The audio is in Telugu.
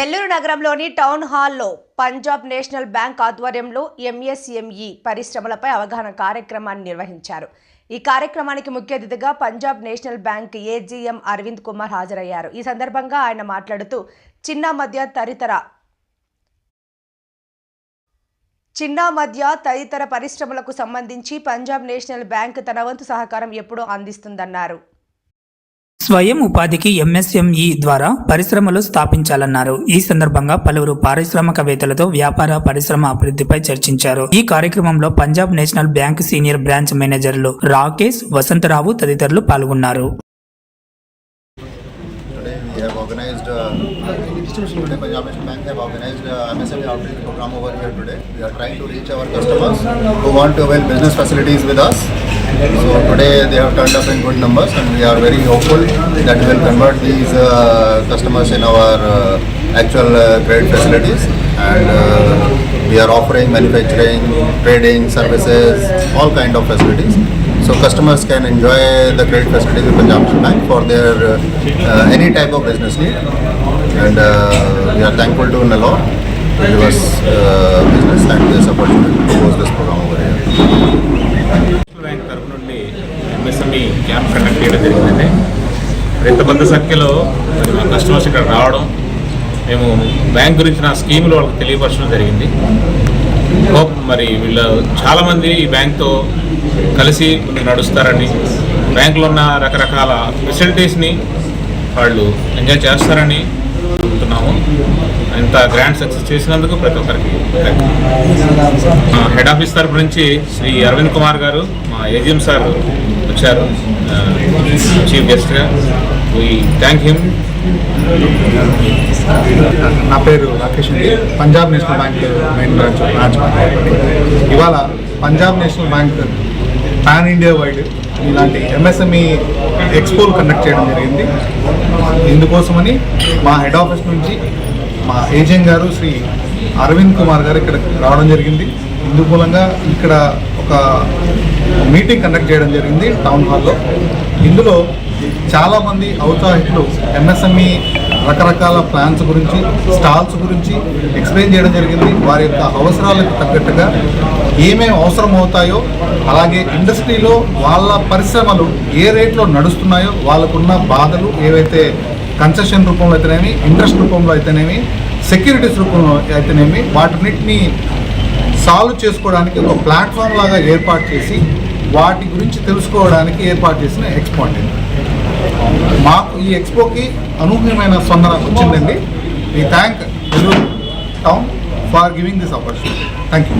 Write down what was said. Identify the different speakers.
Speaker 1: నెల్లూరు నగరంలోని టౌన్ హాల్లో పంజాబ్ నేషనల్ బ్యాంక్ ఆధ్వర్యంలో ఎంఎస్ఎంఈ పరిశ్రమలపై అవగాహన కార్యక్రమాన్ని నిర్వహించారు. ఈ కార్యక్రమానికి ముఖ్య అతిథిగా Punjab National Bank AGM Arvind Kumar హాజరయ్యారు. ఈ సందర్భంగా ఆయన మాట్లాడుతూ చిన్న మధ్య తదితర చిన్న మధ్య తదితర పరిశ్రమలకు సంబంధించి పంజాబ్ నేషనల్ బ్యాంక్ తన వంతు సహకారం ఎప్పుడూ అందిస్తుందన్నారు.
Speaker 2: స్వయం ఉపాధికి ఎంఎస్ఎంఈ ద్వారా పరిశ్రమలు స్థాపించాలన్నారు. ఈ సందర్భంగా పలువురు పారిశ్రామికవేత్తలతో వ్యాపార పరిశ్రమ అభివృద్ధిపై చర్చించారు. ఈ కార్యక్రమంలో Punjab National Bank senior branch మేనేజర్లు రాకేష్ వసంతరావు తదితరులు పాల్గొన్నారు.
Speaker 3: So today they have turned up in good numbers and we are very hopeful that we will convert these uh, customers in our uh, actual uh, credit facilities. And uh, we are offering manufacturing, trading, services, all kind of facilities. So customers can enjoy the credit facilities with Punjab National Bank for their uh, any type of business need. And uh, we are thankful to Nellore to give us uh, business and this opportunity to host this program over here.
Speaker 4: MSME camp conduct చేయడం జరిగిందండి. మరి ఇంత పెద్ద సంఖ్యలో మరి మా కస్టమర్స్ ఇక్కడ రావడం మేము బ్యాంక్ గురించి నా స్కీములు వాళ్ళకి తెలియపరచడం జరిగింది. హోప్ మరి వీళ్ళు చాలామంది ఈ బ్యాంక్తో కలిసి నడుస్తారని బ్యాంకులో ఉన్న రకరకాల ఫెసిలిటీస్ని వాళ్ళు ఎంజాయ్ చేస్తారని అనుకుంటున్నాము. ఇంత గ్రాండ్ సక్సెస్ చేసినందుకు ప్రతి ఒక్కరికి మా హెడ్ ఆఫీస్ తరపు నుంచి శ్రీ అరవింద్ కుమార్ గారు మా ఏజిఎం సార్ వచ్చారు. చీఫ్ గెస్ట్గా. వీ థ్యాంక్ హిమ్
Speaker 5: నా పేరు రాకేష్ అండి. Punjab National Bank main branch branch ఇవాళ Punjab National Bank pan India wide ఇలాంటి ఎంఎస్ఎంఈ ఎక్స్పోలు కండక్ట్ చేయడం జరిగింది. ఇందుకోసమని మా హెడ్ ఆఫీస్ నుంచి మా ఏజెంట్ గారు శ్రీ అరవింద్ కుమార్ గారు ఇక్కడ రావడం జరిగింది. ఇందు మూలంగా ఇక్కడ ఒక మీటింగ్ కండక్ట్ చేయడం జరిగింది టౌన్ హాల్లో. ఇందులో చాలామంది ఔత్సాహికులు ఎంఎస్ఎంఈ రకరకాల ప్లాన్స్ గురించి స్టాల్స్ గురించి ఎక్స్ప్లెయిన్ చేయడం జరిగింది. వారి యొక్క అవసరాలకు తగ్గట్టుగా ఏమేమి అవసరం అవుతాయో అలాగే ఇండస్ట్రీలో వాళ్ళ పరిశ్రమలు ఏ రేట్లో నడుస్తున్నాయో వాళ్ళకున్న బాధలు ఏవైతే కన్సెషన్ రూపంలో అయితేనేమి ఇంట్రెస్ట్ రూపంలో అయితేనేమి సెక్యూరిటీస్ రూపంలో అయితేనేమి వాటిన్నిటిని సాల్వ్ చేసుకోవడానికి ఒక ప్లాట్ఫామ్ లాగా ఏర్పాటు చేసి వాటి గురించి తెలుసుకోవడానికి ఏర్పాటు చేసిన ఎక్స్పో అండి. మాకు ఈ ఎక్స్పోకి అనూహ్యమైన స్పందన వచ్చిందండి. ఈ thank Nellore town for giving this opportunity thank you